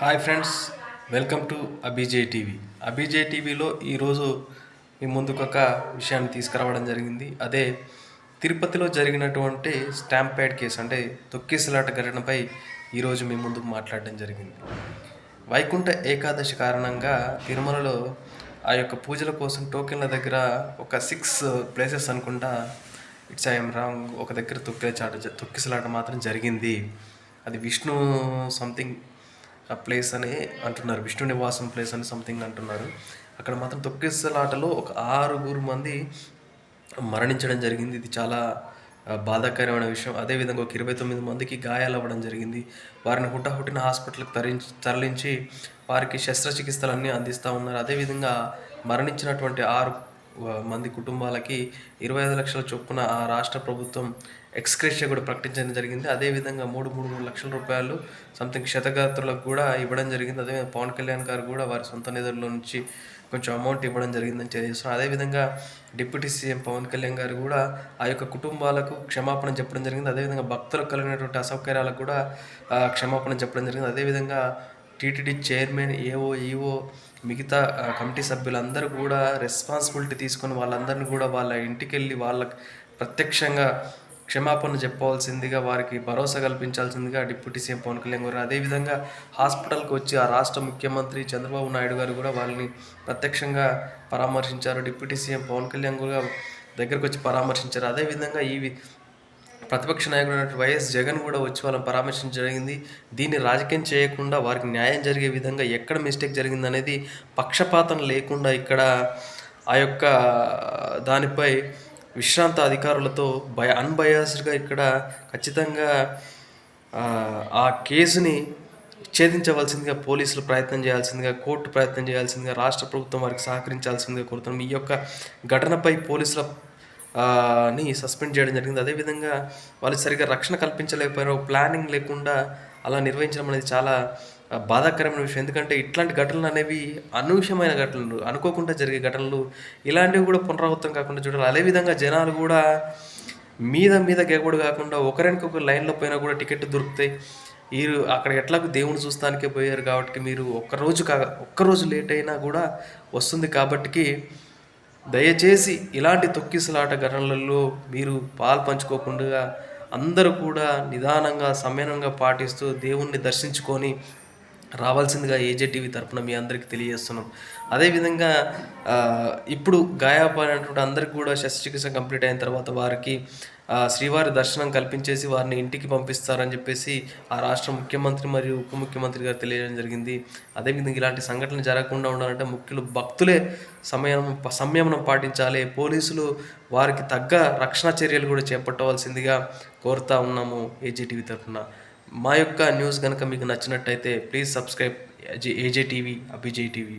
Hi friends welcome to Abhijay TV. Abhijay టీవీలో ఈరోజు మీ ముందుకు ఒక విషయాన్ని తీసుకురావడం జరిగింది. అదే తిరుపతిలో జరిగినటువంటి స్టాంప్ ప్యాడ్ కేసు అంటే తొక్కిసలాట ఘటనపై ఈరోజు మీ ముందుకు మాట్లాడడం జరిగింది. వైకుంఠ ఏకాదశి కారణంగా తిరుమలలో ఆ యొక్క పూజల కోసం టోకెన్ల దగ్గర ఒక సిక్స్ ప్లేసెస్ అనుకుంటా ఇట్స్ ఐఎమ్ రాంగ్ ఒక దగ్గర తొక్కిచాట తొక్కిసలాట మాత్రం జరిగింది. అది విష్ణు సంథింగ్ ప్లేస్ అని అంటున్నారు. విష్ణు నివాసం ప్లేస్ అని సంథింగ్ అంటున్నారు. అక్కడ మాత్రం తొక్కిసలాటలో ఒక ఆరుగురు మంది మరణించడం జరిగింది. ఇది చాలా బాధాకరమైన విషయం. అదేవిధంగా ఒక ఇరవై తొమ్మిది మందికి గాయాలు అవ్వడం జరిగింది. వారిని హుటాహుటిన హాస్పిటల్కి తరించి తరలించి వారికి శస్త్రచికిత్సలన్నీ అందిస్తూ ఉన్నారు. అదేవిధంగా మరణించినటువంటి ఆరు మంది కుటుంబాలకి ఇరవై ఐదు లక్షల చొప్పున ఆ రాష్ట్ర ప్రభుత్వం ఎక్స్క్రేషియా కూడా ప్రకటించడం జరిగింది. అదేవిధంగా మూడు మూడు మూడు లక్షల రూపాయలు సంథింగ్ క్షతగాత్రులకు కూడా ఇవ్వడం జరిగింది. అదేవిధంగా పవన్ కళ్యాణ్ గారు కూడా వారి సొంత నిధుల్లో నుంచి కొంచెం అమౌంట్ ఇవ్వడం జరిగిందని తెలియజేస్తున్నారు. అదేవిధంగా డిప్యూటీ సీఎం పవన్ కళ్యాణ్ గారు కూడా ఆ యొక్క కుటుంబాలకు క్షమాపణ చెప్పడం జరిగింది. అదేవిధంగా భక్తులకు కలిగినటువంటి అసౌకర్యాలకు కూడా క్షమాపణ చెప్పడం జరిగింది. అదేవిధంగా టీటీడీ చైర్మన్ ఏఓ ఈఓ మిగతా కమిటీ సభ్యులందరూ కూడా రెస్పాన్సిబిలిటీ తీసుకొని వాళ్ళందరినీ కూడా వాళ్ళ ఇంటికి వెళ్ళి వాళ్ళకి ప్రత్యక్షంగా క్షమాపణ చెప్పవలసిందిగా వారికి భరోసా కల్పించాల్సిందిగా డిప్యూటీ సీఎం పవన్ కళ్యాణ్ గారు అదేవిధంగా హాస్పిటల్కి వచ్చి ఆ రాష్ట్ర ముఖ్యమంత్రి చంద్రబాబు నాయుడు గారు కూడా వాళ్ళని ప్రత్యక్షంగా పరామర్శించారు. డిప్యూటీ సీఎం పవన్ కళ్యాణ్ గారు దగ్గరకు వచ్చి పరామర్శించారు. అదేవిధంగా ఈ ప్రతిపక్ష నాయకుడు వైఎస్ జగన్ కూడా వచ్చి వాళ్ళని పరామర్శించడం జరిగింది. దీన్ని రాజకీయం చేయకుండా వారికి న్యాయం జరిగే విధంగా ఎక్కడ మిస్టేక్ జరిగింది అనేది పక్షపాతం లేకుండా ఇక్కడ ఆ యొక్క దానిపై విశ్రాంత అధికారులతో బయ అన్బయాస్డ్గా ఇక్కడ ఖచ్చితంగా ఆ, కేసుని ఛేదించవలసిందిగా పోలీసులు ప్రయత్నం చేయాల్సిందిగా కోర్టు ప్రయత్నం చేయాల్సిందిగా రాష్ట్ర ప్రభుత్వం వారికి సహకరించాల్సిందిగా కోరుతున్నాం. ఈ యొక్క ఘటనపై పోలీసుల ని సస్పెండ్ చేయడం జరిగింది. అదేవిధంగా వాళ్ళు సరిగ్గా రక్షణ కల్పించలేకపోయారు ప్లానింగ్ లేకుండా అలా నిర్వహించడం అనేది చాలా బాధాకరమైన విషయం. ఎందుకంటే ఇట్లాంటి ఘటనలు అనేవి అనూహ్యమైన ఘటనలు అనుకోకుండా జరిగే ఘటనలు ఇలాంటివి కూడా పునరావృతం కాకుండా చూడాలి. అదేవిధంగా జనాలు కూడా మీద మీద గెగబడి కాకుండా ఒకరికొకరు లైన్లో పోయినా కూడా టికెట్ దొరుకుతాయి మీరు అక్కడ ఎట్లాగో దేవుని చూస్తానికే పోయారు కాబట్టి మీరు ఒక్కరోజు కా ఒక్కరోజు లేట్ అయినా కూడా వస్తుంది కాబట్టికి దయచేసి ఇలాంటి తొక్కిసలాట ఘటనలలో మీరు పాల్పంచుకోకుండా అందరూ కూడా నిదానంగా సమయంగా పాటిస్తూ దేవుణ్ణి దర్శించుకొని రావాల్సిందిగా ఏజెటీవీ తరపున మీ అందరికీ తెలియజేస్తున్నాం. అదేవిధంగా ఇప్పుడు గాయపడినటువంటి అందరికీ కూడా శస్త్రచికిత్స కంప్లీట్ అయిన తర్వాత వారికి శ్రీవారి దర్శనం కల్పించేసి వారిని ఇంటికి పంపిస్తారని చెప్పేసి ఆ రాష్ట్ర ముఖ్యమంత్రి మరియు ఉప ముఖ్యమంత్రి గారు తెలియడం జరిగింది. అదేవిధంగా ఇలాంటి సంఘటనలు జరగకుండా ఉండాలంటే ముఖ్యులు భక్తులే సమయం సంయమనం పాటించాలి. పోలీసులు వారికి తగ్గ రక్షణ చర్యలు కూడా చేపట్టవలసిందిగా కోరుతా ఉన్నాము ఏజీటీవీ తరఫున మా యొక్క న్యూస్ కనుక మీకు నచ్చినట్టయితే please subscribe AJ TV Abhijay TV